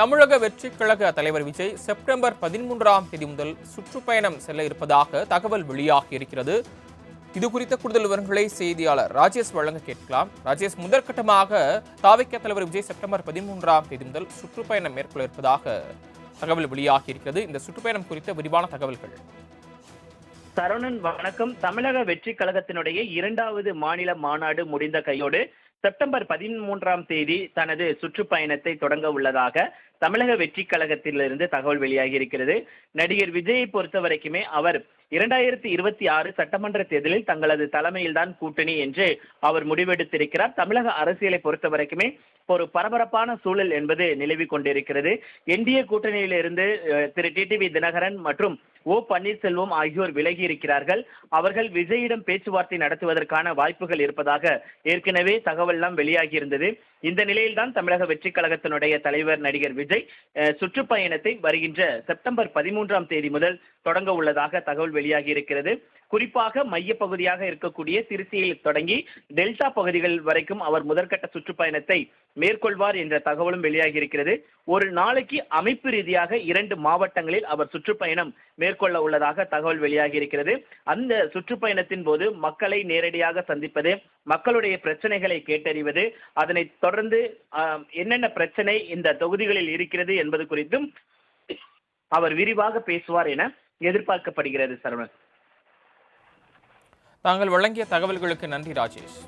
தமிழக வெற்றி கழக தலைவர் விஜய் செப்டம்பர் பதிமூன்றாம் தேதி முதல் சுற்றுப்பயணம் செல்ல இருப்பதாக தகவல் வெளியாகி இருக்கிறது இது குறித்த கூடுதல் விவரங்களை செய்தியாளர் ராஜேஷ் வழங்க கேட்கலாம். ராஜேஷ் முதற்கட்டமாக தாவிக்க தலைவர் விஜய் செப்டம்பர் பதிமூன்றாம் தேதி முதல் சுற்றுப்பயணம் மேற்கொள்ள இருப்பதாக தகவல் வெளியாகி இருக்கிறது இந்த சுற்றுப்பயணம் குறித்த விரிவான தகவல்கள். சரவணன் வணக்கம். தமிழக வெற்றி கழகத்தினுடைய இரண்டாவது மாநில மாநாடு முடிந்த கையோடு செப்டம்பர் பதிமூன்றாம் தேதி தனது சுற்றுப்பயணத்தை தொடங்க உள்ளதாக தமிழக வெற்றி கழகத்திலிருந்து தகவல் வெளியாகி இருக்கிறது. நடிகர் விஜயை பொறுத்த வரைக்குமே அவர் இரண்டாயிரத்தி இருபத்தி ஆறு சட்டமன்ற தேர்தலில் தங்களது தலைமையில்தான் கூட்டணி என்று அவர் முடிவெடுத்திருக்கிறார். தமிழக அரசியலை பொறுத்த வரைக்குமே ஒரு பரபரப்பான சூழல் என்பது நிலவி கொண்டிருக்கிறது. என்டிஏ கூட்டணியிலிருந்து திரு டிடிவி தினகரன் மற்றும் ஓ பன்னீர்செல்வம் ஆகியோர் விலகி இருக்கிறார்கள். அவர்கள் விஜயிடம் பேச்சுவார்த்தை நடத்துவதற்கான வாய்ப்புகள் இருப்பதாக ஏற்கனவே தகவல்லாம் வெளியாகி இருந்தது. இந்த நிலையில்தான் தமிழக வெற்றி கழகத்தினுடைய தலைவர் நடிகர் விஜய் சுற்றுப்பயணத்தை வருகின்ற செப்டம்பர் பதிமூன்றாம் தேதி முதல் தொடங்க உள்ளதாக தகவல் வெளியாகி இருக்கிறது. குறிப்பாக மையப்பகுதியாக இருக்கக்கூடிய திருச்சியில் தொடங்கி டெல்டா பகுதிகள் வரைக்கும் அவர் முதற்கட்ட சுற்றுப்பயணத்தை மேற்கொள்வார் என்ற தகவலும் வெளியாகி இருக்கிறது. ஒரு நாளைக்கு அமைப்பு ரீதியாக இரண்டு மாவட்டங்களில் அவர் சுற்றுப்பயணம் மேற்கொள்ள உள்ளதாக தகவல் வெளியாகி இருக்கிறது. அந்த சுற்றுப்பயணத்தின் போது மக்களை நேரடியாக சந்திப்பது மக்களுடைய பிரச்சனைகளை கேட்டறிவது அதனை தொடர்ந்து என்னென்ன பிரச்சனை இந்த தொகுதிகளில் இருக்கிறது என்பது குறித்தும் அவர் விரிவாக பேசுவார் என எதிர்பார்க்கப்படுகிறது சரவணன். தாங்கள் வழங்கிய தகவல்களுக்கு நன்றி ராஜேஷ்.